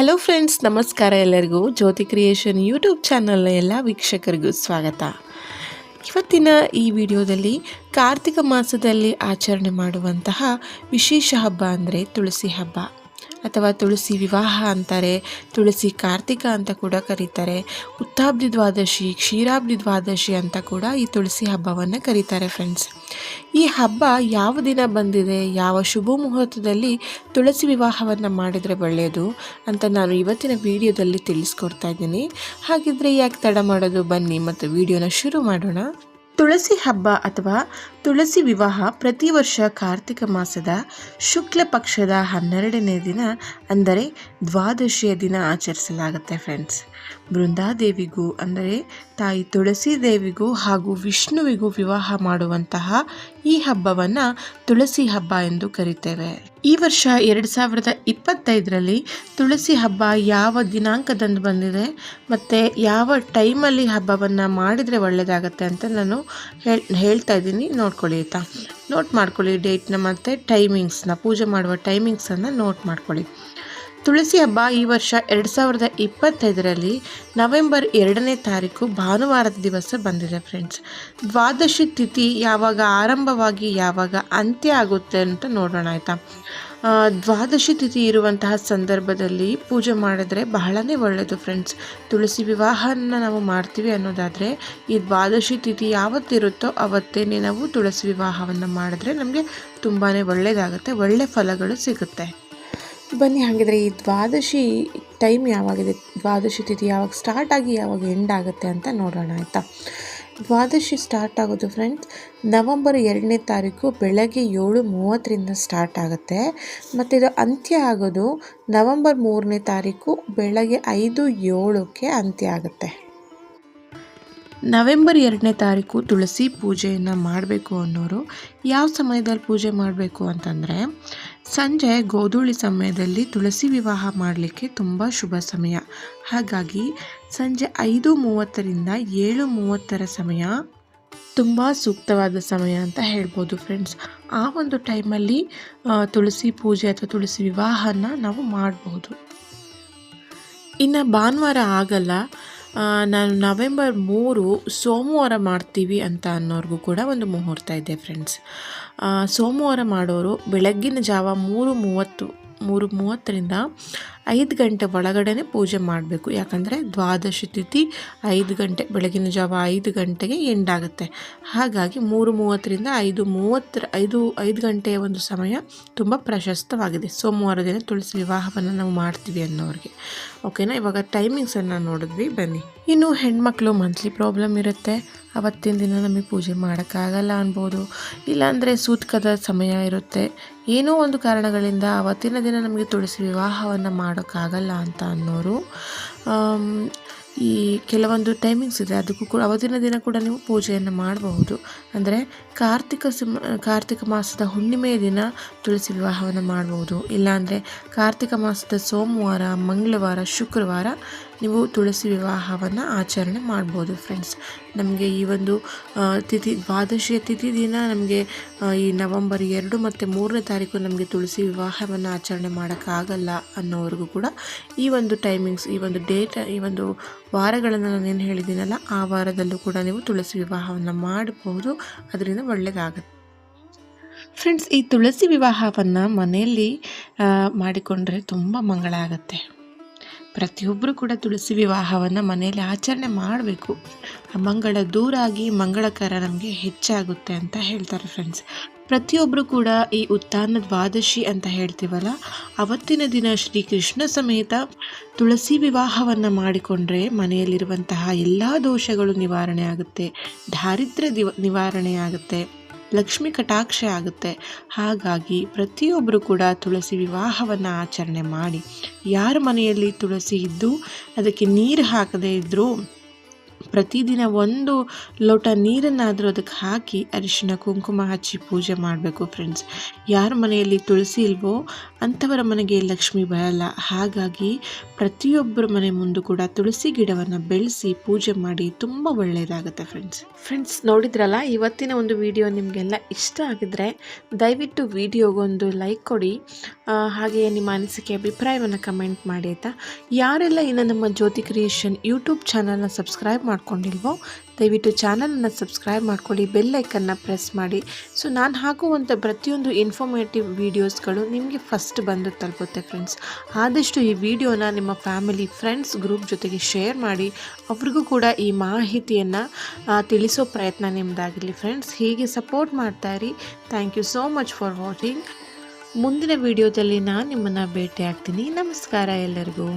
Hello friends ನಮಸ್ಕಾರ ಎಲ್ಲರಿಗೂ ಜ್ಯೋತಿ creation YouTube ಚಾನಲ್ನ ಎಲ್ಲ ವೀಕ್ಷಕರಿಗೂ ಸ್ವಾಗತ. ಇವತ್ತಿನ ಈ ವಿಡಿಯೋದಲ್ಲಿ ಕಾರ್ತಿಕ ಮಾಸದಲ್ಲಿ ಆಚರಣೆ ಮಾಡುವಂತಹ ವಿಶೇಷ ಹಬ್ಬ ಅಂದರೆ ತುಳಸಿ ಹಬ್ಬ. ಅಥವಾ ತುಳಸಿ ವಿವಾಹ ಅಂತಾರೆ, ತುಳಸಿ ಕಾರ್ತಿಕ ಅಂತ ಕೂಡ ಕರೀತಾರೆ ಉತ್ತಾಬ್ದಿ ದ್ವಾದಶಿ ಕ್ಷೀರಾಬ್ದಿ ದ್ವಾದಶಿ ಅಂತ ಕೂಡ ಈ ತುಳಸಿ ಹಬ್ಬವನ್ನು ಕರೀತಾರೆ ಫ್ರೆಂಡ್ಸ್ ಈ ಹಬ್ಬ ಯಾವ ದಿನ ಬಂದಿದೆ, ಯಾವ ಶುಭ ಮುಹೂರ್ತದಲ್ಲಿ ತುಳಸಿ ವಿವಾಹವನ್ನು ಮಾಡಿದರೆ ಒಳ್ಳೆಯದು ಅಂತ ನಾನು ಇವತ್ತಿನ ವಿಡಿಯೋದಲ್ಲಿ ತಿಳಿಸ್ಕೊಡ್ತಾ ಇದ್ದೀನಿ. ಹಾಗಿದ್ರೆ ಯಾಕೆ ತಡ ಮಾಡೋದು, ಬನ್ನಿ ಮತ್ತು ವಿಡಿಯೋನ ಶುರು ಮಾಡೋಣ. ತುಳಸಿ ಹಬ್ಬ ಅಥವಾ ತುಳಸಿ ವಿವಾಹ ಪ್ರತಿ ವರ್ಷ ಕಾರ್ತಿಕ ಮಾಸದ ಶುಕ್ಲ ಪಕ್ಷದ ಹನ್ನೆರಡನೇ ದಿನ ಅಂದರೆ ದ್ವಾದಶಿಯ ದಿನ ಆಚರಿಸಲಾಗುತ್ತೆ ಫ್ರೆಂಡ್ಸ್ ಬೃಂದಾದೇವಿಗೂ ಅಂದರೆ ತಾಯಿ ತುಳಸಿ ದೇವಿಗೂ ಹಾಗೂ ವಿಷ್ಣುವಿಗೂ ವಿವಾಹ ಮಾಡುವಂತಹ ಈ ಹಬ್ಬವನ್ನು ತುಳಸಿ ಹಬ್ಬ ಎಂದು ಕರಿತೇವೆ. ಈ ವರ್ಷ ಎರಡು ಸಾವಿರದ ಇಪ್ಪತ್ತೈದರಲ್ಲಿ ತುಳಸಿ ಹಬ್ಬ ಯಾವ ದಿನಾಂಕದಂದು ಬಂದಿದೆ ಮತ್ತು ಯಾವ ಟೈಮಲ್ಲಿ ಹಬ್ಬವನ್ನು ಮಾಡಿದರೆ ಒಳ್ಳೆಯದಾಗತ್ತೆ ಅಂತ ನಾನು ಹೇಳ್, ಹೇಳ್ತಾ ಇದ್ದೀನಿ. ನೋಡ್ಕೊಳ್ಳಿ ಆಯಿತಾ? ನೋಟ್ ಮಾಡ್ಕೊಳ್ಳಿ ಡೇಟ್ನ ಮತ್ತು ಟೈಮಿಂಗ್ಸ್ನ ಪೂಜೆ ಮಾಡುವ ಟೈಮಿಂಗ್ಸನ್ನು ನೋಟ್ ಮಾಡ್ಕೊಳ್ಳಿ. ತುಳಸಿ ಹಬ್ಬ ಈ ವರ್ಷ ಎರಡು ಸಾವಿರದ ಇಪ್ಪತ್ತೈದರಲ್ಲಿ ನವೆಂಬರ್ ಎರಡನೇ ತಾರೀಕು ಭಾನುವಾರದ ದಿವಸ ಬಂದಿದೆ ಫ್ರೆಂಡ್ಸ್ ದ್ವಾದಶಿ ತಿಥಿ ಯಾವಾಗ ಆರಂಭವಾಗಿ ಯಾವಾಗ ಅಂತ್ಯ ಆಗುತ್ತೆ ಅಂತ ನೋಡೋಣ ಆಯಿತಾ? ದ್ವಾದಶಿ ತಿಥಿ ಇರುವಂತಹ ಸಂದರ್ಭದಲ್ಲಿ ಪೂಜೆ ಮಾಡಿದ್ರೆ ಬಹಳನೇ ಒಳ್ಳೆಯದು ಫ್ರೆಂಡ್ಸ್ ತುಳಸಿ ವಿವಾಹನ ನಾವು ಮಾಡ್ತೀವಿ ಅನ್ನೋದಾದರೆ ಈ ದ್ವಾದಶಿ ತಿಥಿ ಯಾವತ್ತಿರುತ್ತೋ ಅವತ್ತೇ ನಾವು ತುಳಸಿ ವಿವಾಹವನ್ನು ಮಾಡಿದ್ರೆ ನಮಗೆ ತುಂಬಾ ಒಳ್ಳೆಯದಾಗುತ್ತೆ ಒಳ್ಳೆ ಫಲಗಳು ಸಿಗುತ್ತೆ. ಬನ್ನಿ, ಹಾಗಿದ್ರೆ ಈ ದ್ವಾದಶಿ ಟೈಮ್ ಯಾವಾಗಿದೆ? ದ್ವಾದಶಿ ತಿಥಿ ಯಾವಾಗ ಸ್ಟಾರ್ಟ್ ಆಗಿ ಯಾವಾಗ ಎಂಡ್ ಆಗುತ್ತೆ ಅಂತ ನೋಡೋಣ, ಆಯಿತಾ? ದ್ವಾದಶಿ ಸ್ಟಾರ್ಟ್ ಆಗೋದು ಫ್ರೆಂಡ್ಸ್ ನವಂಬರ್ ಎರಡನೇ ತಾರೀಕು ಬೆಳಗ್ಗೆ ಏಳು ಮೂವತ್ತರಿಂದ ಸ್ಟಾರ್ಟ್ ಆಗುತ್ತೆ. ಮತ್ತು ಇದು ಅಂತ್ಯ ಆಗೋದು ನವಂಬರ್ ಮೂರನೇ ತಾರೀಕು ಬೆಳಗ್ಗೆ ಐದು ಏಳಕ್ಕೆ ಅಂತ್ಯ ಆಗುತ್ತೆ. ನವೆಂಬರ್ ಎರಡನೇ ತಾರೀಕು ತುಳಸಿ ಪೂಜೆಯನ್ನು ಮಾಡಬೇಕು ಅನ್ನೋರು ಯಾವ ಸಮಯದಲ್ಲಿ ಪೂಜೆ ಮಾಡಬೇಕು ಅಂತಂದರೆ ಸಂಜೆ ಗೋಧೂಳಿ ಸಮಯದಲ್ಲಿ ತುಳಸಿ ವಿವಾಹ ಮಾಡಲಿಕ್ಕೆ ತುಂಬ ಶುಭ ಸಮಯ. ಹಾಗಾಗಿ ಸಂಜೆ ಐದು ಮೂವತ್ತರಿಂದ ಏಳು ಮೂವತ್ತರ ಸಮಯ ತುಂಬ ಸೂಕ್ತವಾದ ಸಮಯ ಅಂತ ಹೇಳ್ಬೋದು ಫ್ರೆಂಡ್ಸ್ ಆ ಒಂದು ಟೈಮಲ್ಲಿ ತುಳಸಿ ಪೂಜೆ ಅಥವಾ ತುಳಸಿ ವಿವಾಹನ ನಾವು ಮಾಡಬಹುದು ಇನ್ನು ಭಾನುವಾರ ಆಗಲ್ಲ. ನಾನು ನವೆಂಬರ್ ಮೂರು ಸೋಮವಾರ ಮಾಡ್ತೀವಿ ಅಂತ ಅನ್ನೋರಿಗೂ ಕೂಡ ಒಂದು ಮುಹೂರ್ತ ಇದೆ ಫ್ರೆಂಡ್ಸ್ ಸೋಮವಾರ ಮಾಡೋರು ಬೆಳಗ್ಗಿನ ಜಾವ ಮೂರು ಮೂವತ್ತು ಮೂರು ಮೂವತ್ತರಿಂದ ಐದು ಗಂಟೆ ಒಳಗಡೆ ಪೂಜೆ ಮಾಡಬೇಕು. ಯಾಕಂದರೆ ದ್ವಾದಶಿ ತಿಥಿ ಐದು ಗಂಟೆ, ಬೆಳಗಿನ ಜಾವ ಐದು ಗಂಟೆಗೆ ಎಂಡ್ ಆಗುತ್ತೆ ಹಾಗಾಗಿ ಮೂರು ಮೂವತ್ತರಿಂದ ಐದು ಮೂವತ್ತರ, ಐದು ಐದು ಗಂಟೆಯ ಒಂದು ಸಮಯ ತುಂಬ ಪ್ರಶಸ್ತವಾಗಿದೆ. ಸೋಮವಾರ ದಿನ ತುಳಸಿ ವಿವಾಹವನ್ನು ನಾವು ಮಾಡ್ತೀವಿ ಅನ್ನೋರಿಗೆ. ಓಕೆನಾ? ಇವಾಗ ಟೈಮಿಂಗ್ಸನ್ನು ನೋಡಿದ್ವಿ. ಬನ್ನಿ. ಇನ್ನು ಹೆಣ್ಮಕ್ಳು ಮಂತ್ಲಿ ಪ್ರಾಬ್ಲಮ್ ಇರುತ್ತೆ. ಅವತ್ತಿನ ದಿನ ನಮಗೆ ಪೂಜೆ ಮಾಡೋಕ್ಕಾಗಲ್ಲ ಅನ್ಬೋದು. ಇಲ್ಲಾಂದರೆ ಸೂತ್ಕದ ಸಮಯ ಇರುತ್ತೆ. ಏನೋ ಒಂದು ಕಾರಣಗಳಿಂದ ಅವತ್ತಿನ ದಿನ ನಮಗೆ ತುಳಸಿ ವಿವಾಹವನ್ನು ಮಾಡೋಕ್ಕಾಗಲ್ಲ ಅಂತ ಅನ್ನೋರು ಈ ಕೆಲವೊಂದು ಟೈಮಿಂಗ್ಸ್ ಇದೆ. ಅದಕ್ಕೂ ಕೂಡ ಅವತ್ತಿನ ದಿನ ಕೂಡ ನೀವು ಪೂಜೆಯನ್ನು ಮಾಡಬಹುದು. ಅಂದರೆ ಕಾರ್ತಿಕ ಕಾರ್ತಿಕ ಮಾಸದ ಹುಣ್ಣಿಮೆಯ ದಿನ ತುಳಸಿ ವಿವಾಹವನ್ನು ಮಾಡಬಹುದು. ಇಲ್ಲಾಂದರೆ ಕಾರ್ತಿಕ ಮಾಸದ ಸೋಮವಾರ, ಮಂಗಳವಾರ, ಶುಕ್ರವಾರ ನೀವು ತುಳಸಿ ವಿವಾಹವನ್ನು ಆಚರಣೆ ಮಾಡ್ಬೋದು ಫ್ರೆಂಡ್ಸ್ ನಮಗೆ ಈ ಒಂದು ತಿಥಿ ದ್ವಾದಶಿಯ ತಿಥಿ ದಿನ ನಮಗೆ ಈ ನವಂಬರ್ ಎರಡು ಮತ್ತು ಮೂರನೇ ತಾರೀಕು ನಮಗೆ ತುಳಸಿ ವಿವಾಹವನ್ನು ಆಚರಣೆ ಮಾಡೋಕ್ಕಾಗಲ್ಲ ಅನ್ನೋವರೆಗೂ ಕೂಡ ಈ ಒಂದು ಟೈಮಿಂಗ್ಸ್ ಈ ಒಂದು ಡೇಟ್ ಈ ಒಂದು ವಾರಗಳನ್ನು ನಾನು ಏನು ಹೇಳಿದ್ದೀನಲ್ಲ, ಆ ವಾರದಲ್ಲೂ ಕೂಡ ನೀವು ತುಳಸಿ ವಿವಾಹವನ್ನು ಮಾಡಬಹುದು ಅದರಿಂದ ಒಳ್ಳೆಯದಾಗುತ್ತೆ ಫ್ರೆಂಡ್ಸ್ ಈ ತುಳಸಿ ವಿವಾಹವನ್ನು ಮನೆಯಲ್ಲಿ ಮಾಡಿಕೊಂಡ್ರೆ ತುಂಬ ಮಂಗಳ ಆಗುತ್ತೆ. ಪ್ರತಿಯೊಬ್ಬರು ಕೂಡ ತುಳಸಿ ವಿವಾಹವನ್ನು ಮನೆಯಲ್ಲಿ ಆಚರಣೆ ಮಾಡಬೇಕು. ಮಂಗಳ ದೂರಾಗಿ ಮಂಗಳಕರ ನಮಗೆ ಹೆಚ್ಚಾಗುತ್ತೆ ಅಂತ ಹೇಳ್ತಾರೆ ಫ್ರೆಂಡ್ಸ್ ಪ್ರತಿಯೊಬ್ಬರು ಕೂಡ ಈ ಉತ್ಥಾನ ದ್ವಾದಶಿ ಅಂತ ಹೇಳ್ತೀವಲ್ಲ, ಅವತ್ತಿನ ದಿನ ಶ್ರೀ ಕೃಷ್ಣ ಸಮೇತ ತುಳಸಿ ವಿವಾಹವನ್ನು ಮಾಡಿಕೊಂಡ್ರೆ ಮನೆಯಲ್ಲಿರುವಂತಹ ಎಲ್ಲ ದೋಷಗಳು ನಿವಾರಣೆ ಆಗುತ್ತೆ, ದಾರಿದ್ರ್ಯ ದಿವ ನಿವಾರಣೆ ಆಗುತ್ತೆ. ಲಕ್ಷ್ಮಿ ಕಟಾಕ್ಷ ಆಗುತ್ತೆ. ಹಾಗಾಗಿ ಪ್ರತಿಯೊಬ್ಬರು ಕೂಡ ತುಳಸಿ ವಿವಾಹವನ್ನು ಆಚರಣೆ ಮಾಡಿ. ಯಾರ ಮನೆಯಲ್ಲಿ ತುಳಸಿ ಇದ್ದು ಅದಕ್ಕೆ ನೀರು ಹಾಕದೇ ಇದ್ದರೂ ಪ್ರತಿದಿನ ಒಂದು ಲೋಟ ನೀರನ್ನಾದರೂ ಅದಕ್ಕೆ ಹಾಕಿ ಅರಿಶಿನ ಕುಂಕುಮ ಹಚ್ಚಿ ಪೂಜೆ ಮಾಡಬೇಕು ಫ್ರೆಂಡ್ಸ್ ಯಾರ ಮನೆಯಲ್ಲಿ ತುಳಸಿ ಇಲ್ವೋ ಅಂಥವರ ಮನೆಗೆ ಲಕ್ಷ್ಮಿ ಬರಲ್ಲ. ಹಾಗಾಗಿ ಪ್ರತಿಯೊಬ್ಬರ ಮನೆ ಮುಂದೆ ಕೂಡ ತುಳಸಿ ಗಿಡವನ್ನು ಬೆಳೆಸಿ ಪೂಜೆ ಮಾಡಿ ತುಂಬ ಒಳ್ಳೆಯದಾಗುತ್ತೆ ಫ್ರೆಂಡ್ಸ್ ಫ್ರೆಂಡ್ಸ್ ನೋಡಿದ್ರಲ್ಲ, ಇವತ್ತಿನ ಒಂದು ವಿಡಿಯೋ ನಿಮಗೆಲ್ಲ ಇಷ್ಟ ಆಗಿದ್ರೆ ದಯವಿಟ್ಟು ವಿಡಿಯೋಗೊಂದು ಲೈಕ್ ಕೊಡಿ. ಹಾಗೆಯೇ ನಿಮ್ಮ ಅನಿಸಿಕೆ, ಅಭಿಪ್ರಾಯವನ್ನು ಕಮೆಂಟ್ ಮಾಡಿ ಆಯಿತಾ? ಯಾರೆಲ್ಲ ಇನ್ನು ನಮ್ಮ ಜ್ಯೋತಿ ಕ್ರಿಯೇಷನ್ ಯೂಟ್ಯೂಬ್ ಚಾನಲ್ನ ಸಬ್ಸ್ಕ್ರೈಬ್ ಮಾಡ್ಕೊಂಡಿಲ್ವೋ, ದಯವಿಟ್ಟು ಚಾನಲನ್ನು ಸಬ್ಸ್ಕ್ರೈಬ್ ಮಾಡ್ಕೊಳ್ಳಿ ಬೆಲ್ಲೈಕನ್ನು ಪ್ರೆಸ್ ಮಾಡಿ. ಸೊ, ನಾನು ಹಾಕುವಂಥ ಪ್ರತಿಯೊಂದು ಇನ್ಫಾರ್ಮೇಟಿವ್ ವೀಡಿಯೋಸ್ಗಳು ನಿಮಗೆ ಫಸ್ಟ್ ಬಂದು ತಲುಪುತ್ತೆ ಫ್ರೆಂಡ್ಸ್ ಆದಷ್ಟು ಈ ವಿಡಿಯೋನ ನಿಮ್ಮ ಫ್ಯಾಮಿಲಿ ಫ್ರೆಂಡ್ಸ್ ಗ್ರೂಪ್ ಜೊತೆಗೆ ಶೇರ್ ಮಾಡಿ, ಅವ್ರಿಗೂ ಕೂಡ ಈ ಮಾಹಿತಿಯನ್ನು ತಿಳಿಸೋ ಪ್ರಯತ್ನ ನಿಮ್ಮದಾಗಿರಲಿ ಫ್ರೆಂಡ್ಸ್ ಹೀಗೆ ಸಪೋರ್ಟ್ ಮಾಡ್ತಾ ಇರಿ. Thank you so much for watching ಮುಂದಿನ ವಿಡಿಯೋದಲ್ಲಿ ನಾನು ನಿಮ್ಮನ್ನು ಭೇಟಿ ಆಗ್ತೀನಿ ನಮಸ್ಕಾರ ಎಲ್ಲರಿಗೂ.